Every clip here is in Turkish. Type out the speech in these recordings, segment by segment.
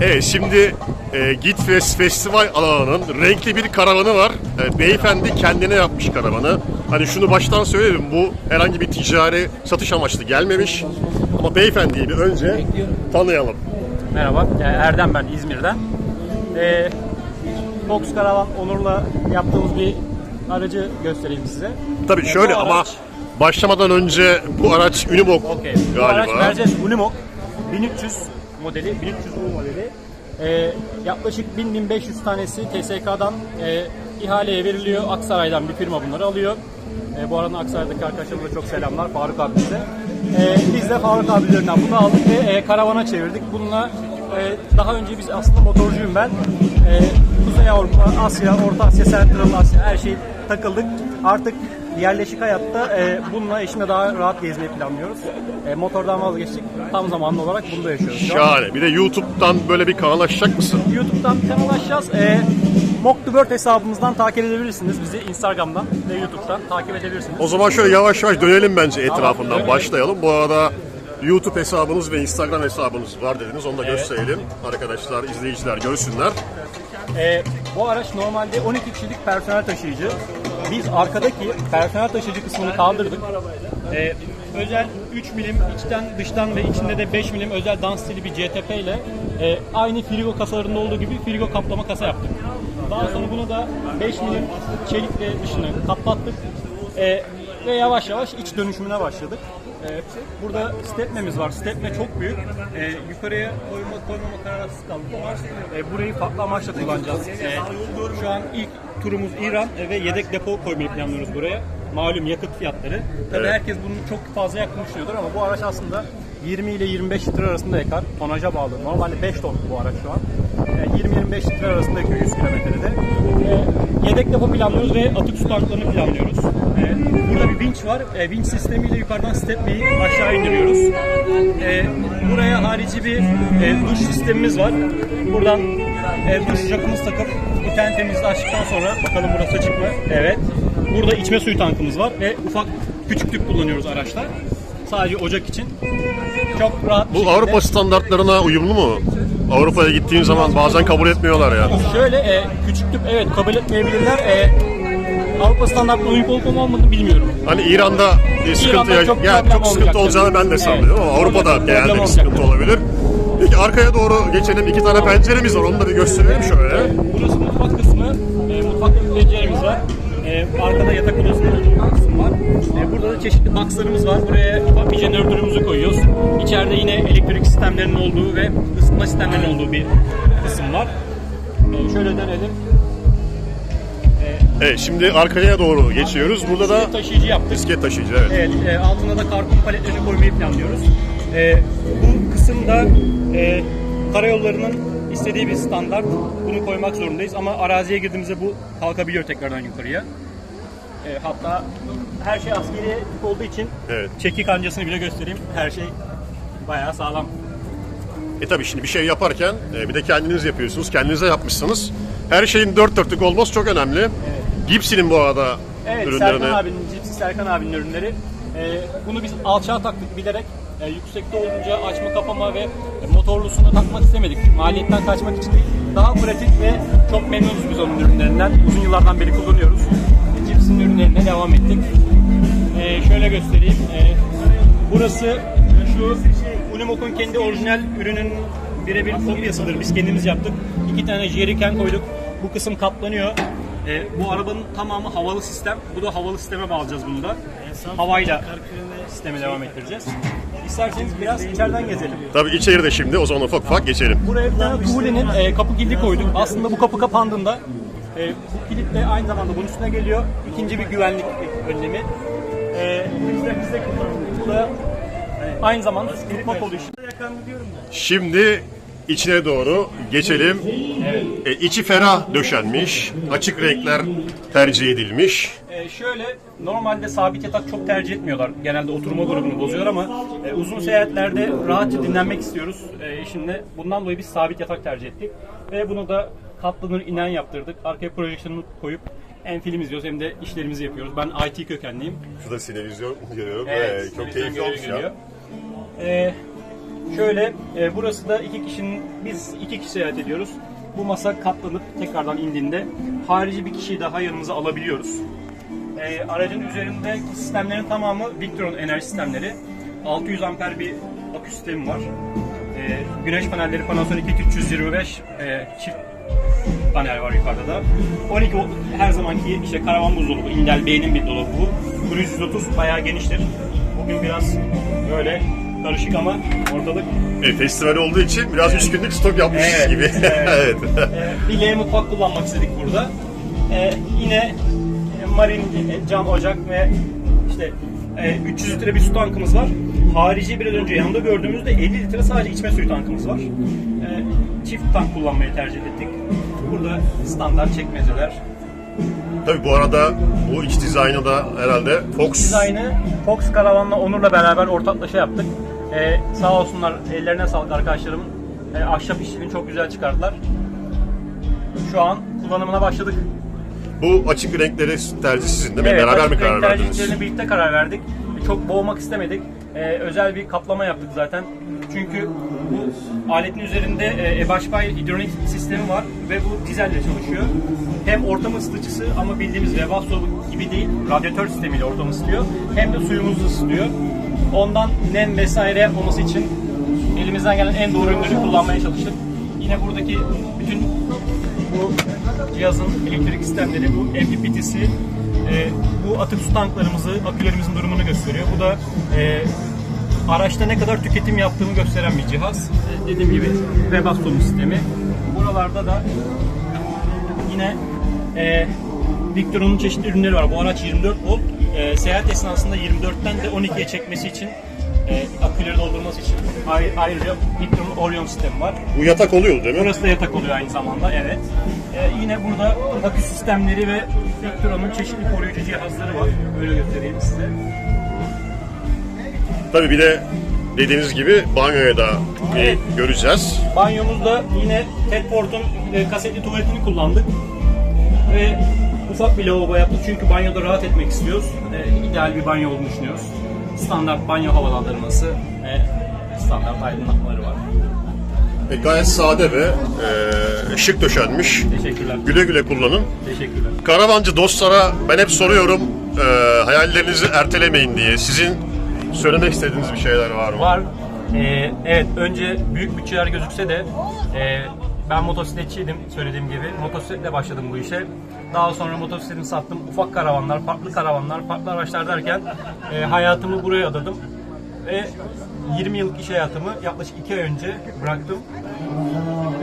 Evet şimdi e, Gitfest Festival alanının renkli bir karavanı var. E, beyefendi kendine yapmış karavanı. Hani şunu baştan söyleyelim bu herhangi bir ticari satış amaçlı gelmemiş. Ama beyefendiyi bir önce tanıyalım. Merhaba, e, Erdem ben İzmir'den. E, Fox Karavan Onur'la yaptığımız bir aracı göstereyim size. Tabii E, şöyle ama araç- başlamadan önce bu araç Unimog Okey. Bu araç galiba. Mercedes Unimog 1300 modeli, 1300 U modeli. E, yaklaşık 1000-1500 tanesi TSK'dan e, ihaleye veriliyor. Aksaray'dan bir firma bunları alıyor. E, bu arada Aksaray'daki arkadaşlarıma da çok selamlar. Faruk abimize. E, biz de Faruk abilerinden bunu aldık ve e, karavana çevirdik. Bununla e, daha önce biz aslında motorcuyum ben. E, Kuzey Avrupa, Asya, Orta Asya, Central Asya her şey takıldık. Artık yerleşik hayatta e, bununla eşimle daha rahat gezmeyi planlıyoruz. E, motordan vazgeçtik. Tam zamanlı olarak bunda yaşıyoruz. şu an. Şahane. Bir de YouTube'dan böyle bir kanal açacak mısın? YouTube'dan kanal açacağız. E, Mock the Bird hesabımızdan takip edebilirsiniz. Bizi Instagram'dan ve YouTube'dan takip edebilirsiniz. O zaman şöyle yavaş yavaş dönelim bence etrafından başlayalım. Bu arada YouTube hesabınız ve Instagram hesabınız var dediniz. Onu da gösterelim. Arkadaşlar, izleyiciler görsünler. E, bu araç normalde 12 kişilik personel taşıyıcı. Biz arkadaki personel taşıyıcı kısmını kaldırdık. E, özel 3 milim içten dıştan ve içinde de 5 milim özel dans stili bir CTP ile e, aynı frigo kasalarında olduğu gibi frigo kaplama kasa yaptık. Daha sonra bunu da 5 milim çelikle dışını kaplattık. E, ve yavaş yavaş iç dönüşümüne başladık. E, burada stepnemiz var. Stepne çok büyük. E, yukarıya koyma koymama kararsız kaldık ama e, burayı farklı amaçla kullanacağız. E, şu an ilk turumuz İran e, ve yedek depo koymayı planlıyoruz buraya. Malum yakıt fiyatları. Tabii Evet. herkes bunu çok fazla yakın düşünüyordur ama bu araç aslında 20 ile 25 litre arasında yakar. Tonaja bağlı. Normalde 5 ton bu araç şu an. E, 20-25 litre arasında yakıyor 100 kilometrede. E, yedek depo planlıyoruz ve atık su tanklarını planlıyoruz. E, burada bir vinç var. E, vinç sistemiyle yukarıdan stepneyi aşağı indiriyoruz. E, buraya harici bir e, duş sistemimiz var. Buradan e, duş sıcaklığımız takıp bu tentemizi açtıktan sonra bakalım burası açık mı? Evet. Burada içme suyu tankımız var ve ufak küçük tüp kullanıyoruz araçta. Sadece ocak için. Çok rahat Bu Avrupa standartlarına uyumlu mu? Avrupa'ya gittiğin zaman bazen kabul etmiyorlar ya. Şöyle e, küçük tüp evet kabul etmeyebilirler. E, Avrupa standartlarına uygun olup olmadığını bilmiyorum. Hani İran'da bir sıkıntı İran'da ya, çok problem çok sıkıntı olacağını ben de sanmıyorum ama Evet. Avrupa'da Orada genelde bir sıkıntı olabilir. Peki arkaya doğru geçelim. İki tane penceremiz var. Onu da bir gösterelim şöyle. Burası mutfak kısmı. E, mutfakta bir penceremiz var. E, arkada yatak odasının olduğu kısım var. E, burada da çeşitli boxlarımız var. Buraya bir jeneratörümüzü koyuyoruz. İçeride yine elektrik sistemlerinin olduğu ve ısıtma sistemlerinin olduğu bir kısım var. E, şöyle dönelim. Evet şimdi arkaya doğru geçiyoruz. Burada da Taşıyıcı yaptık. bisiklet taşıyıcı evet. Evet, e, altına da karton paletlerini koymayı planlıyoruz. E, bu kısımda e, karayollarının istediği bir standart. Bunu koymak zorundayız ama araziye girdiğimizde bu kalkabiliyor tekrardan yukarıya. E, hatta her şey askeri olduğu için Evet. çekik kancasını bile göstereyim. Her şey bayağı sağlam. E tabii şimdi bir şey yaparken e, bir de kendiniz yapıyorsunuz. Kendinize yapmışsınız. Her şeyin dört dörtlük olması çok önemli. Gipsy'nin bu arada Evet, ürünlerini Serkan abinin, Cipsi Serkan abinin ürünleri. Ee, bunu biz alçağa taktık bilerek. Ee, yüksekte olunca açma kapama ve motorlusunu takmak istemedik. Maliyetten kaçmak için değil. Daha pratik ve çok memnunuz biz onun ürünlerinden. Uzun yıllardan beri kullanıyoruz. Ee, Cipsi'nin ürünlerine devam ettik. Ee, şöyle göstereyim. Ee, burası şu Unimog'un kendi orijinal ürünün birebir kopyasıdır. Biz kendimiz yaptık. İki tane jerrycan koyduk. Bu kısım kaplanıyor. Ee, bu arabanın tamamı havalı sistem. Bu da havalı sisteme bağlayacağız bunu da. Havayla sisteme devam ettireceğiz. İsterseniz biraz içeriden gezelim. Tabii içeride şimdi o zaman ufak ufak geçelim. Buraya bir tane Tuğle'nin e, kapı kilidi koyduk. Aslında bu kapı kapandığında e, bu kilit de aynı zamanda bunun üstüne geliyor. İkinci bir güvenlik önlemi. E, bizde bizde kullanılıyor. Bu da aynı zamanda tutma kolu işi. Şimdi içine doğru geçelim. E, içi ferah döşenmiş. Açık renkler tercih edilmiş. E, şöyle normalde sabit yatak çok tercih etmiyorlar. Genelde oturma grubunu bozuyor ama e, uzun seyahatlerde rahatça dinlenmek istiyoruz. E, şimdi bundan dolayı biz sabit yatak tercih ettik. Ve bunu da katlanır inen yaptırdık. Arkaya projeksiyonunu koyup hem film izliyoruz hem de işlerimizi yapıyoruz. Ben IT kökenliyim. Şurada sinevizyon görüyorum. Evet, Evet, çok keyifli olmuş ya. Ee, Şöyle e, burası da iki kişinin biz iki kişi seyahat ediyoruz. Bu masa katlanıp tekrardan indiğinde harici bir kişiyi daha yanımıza alabiliyoruz. E, aracın üzerindeki sistemlerin tamamı Victron enerji sistemleri. 600 amper bir akü sistemi var. E, güneş panelleri Panasonic 325 e, çift panel var yukarıda da. 12 volt her zamanki işte karavan buzdolabı, Indel B'nin bir dolabı bu. Cruise 130 bayağı geniştir. Bugün biraz böyle karışık ama ortalık E, festival olduğu için biraz 3 günlük stok yapmışız Evet, gibi. evet. evet. Bir L mutfak kullanmak istedik burada. Ee, yine e, marin e, cam ocak ve işte e, 300 litre bir su tankımız var. Harici biraz önce yanında gördüğümüzde 50 litre sadece içme suyu tankımız var. Ee, çift tank kullanmayı tercih ettik. Burada standart çekmeceler. Tabii bu arada bu iç dizaynı da herhalde Fox. Dizaynı Fox Karavan'la Onur'la beraber ortaklaşa yaptık. Ee, sağ olsunlar ellerine sağlık arkadaşlarım. Ee, ahşap işçiliğini çok güzel çıkardılar. Şu an kullanımına başladık. Bu açık renkleri tercih sizin değil mi? Evet, Beraber açık mi karar renk verdiniz? tercihlerine birlikte karar verdik. Çok boğmak istemedik. Ee, özel bir kaplama yaptık zaten. Çünkü bu aletin üzerinde e, Ebaşpay hidrolik sistemi var ve bu dizelle çalışıyor. Hem ortam ısıtıcısı ama bildiğimiz Webasto gibi değil, radyatör sistemiyle ortam ısıtıyor. Hem de suyumuzu ısıtıyor. Ondan nem vesaire yapmaması için elimizden gelen en doğru ürünleri kullanmaya çalıştık. Yine buradaki bütün bu cihazın elektrik sistemleri, bu MPPT'si, e, bu atık su tanklarımızı, akülerimizin durumunu gösteriyor. Bu da e, araçta ne kadar tüketim yaptığımı gösteren bir cihaz. E, dediğim gibi Webasto sistemi. Buralarda da yine e, Victor'un çeşitli ürünleri var. Bu araç 24 volt. E, seyahat esnasında 24'ten de 12'ye çekmesi için e, aküleri doldurması için Ay- ayrıca Victor'un Orion sistemi var. Bu yatak oluyor değil mi? Burası da yatak oluyor aynı zamanda, evet. Ee, yine burada akü sistemleri ve Victron'un çeşitli koruyucu cihazları var. Böyle göstereyim size. Tabii bir de dediğiniz gibi banyoya da bir Evet. göreceğiz. Banyomuzda yine Tedport'un e, kasetli tuvaletini kullandık. Ve ufak bir lavabo yaptık çünkü banyoda rahat etmek istiyoruz. E, ideal bir banyo olduğunu düşünüyoruz. Standart banyo havalandırması ve standart aydınlatmaları var. E, gayet sade ve e, şık döşenmiş. Teşekkürler. Güle güle kullanın. Teşekkürler. Karavancı dostlara ben hep soruyorum e, hayallerinizi ertelemeyin diye. Sizin söylemek istediğiniz bir şeyler var mı? Var. Ee, evet önce büyük bütçeler gözükse de e, ben motosikletçiydim söylediğim gibi. Motosikletle başladım bu işe. Daha sonra motosikletimi sattım. Ufak karavanlar, farklı karavanlar, farklı araçlar derken e, hayatımı buraya adadım. Ve 20 yıllık iş hayatımı yaklaşık 2 ay önce bıraktım.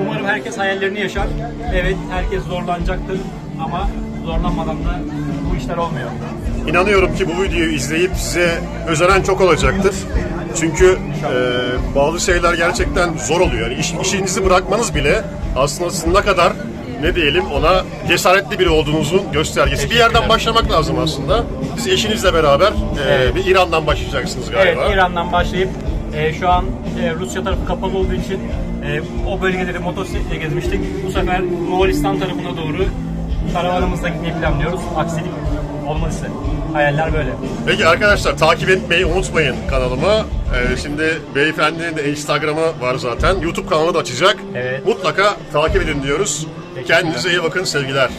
Umarım herkes hayallerini yaşar. Evet herkes zorlanacaktır ama zorlanmadan da bu işler olmuyor. İnanıyorum ki bu videoyu izleyip size özenen çok olacaktır. Çünkü e, bazı şeyler gerçekten zor oluyor. Yani iş, işinizi bırakmanız bile aslında ne kadar ne diyelim ona cesaretli biri olduğunuzun göstergesi. Bir yerden başlamak lazım aslında. Siz eşinizle beraber e, Evet. bir İran'dan başlayacaksınız galiba. Evet, İran'dan başlayıp e, şu an e, Rusya tarafı kapalı olduğu için e, o bölgeleri motosikletle gezmiştik. Bu sefer Moğolistan tarafına doğru karavanımızla gitmeyi planlıyoruz. Aksilik olması. Hayaller böyle. Peki arkadaşlar takip etmeyi unutmayın kanalımı. Ee, şimdi beyefendinin de Instagram'ı var zaten. YouTube kanalı da açacak. Evet. Mutlaka takip edin diyoruz. Teşekkürler. Kendinize iyi bakın sevgiler.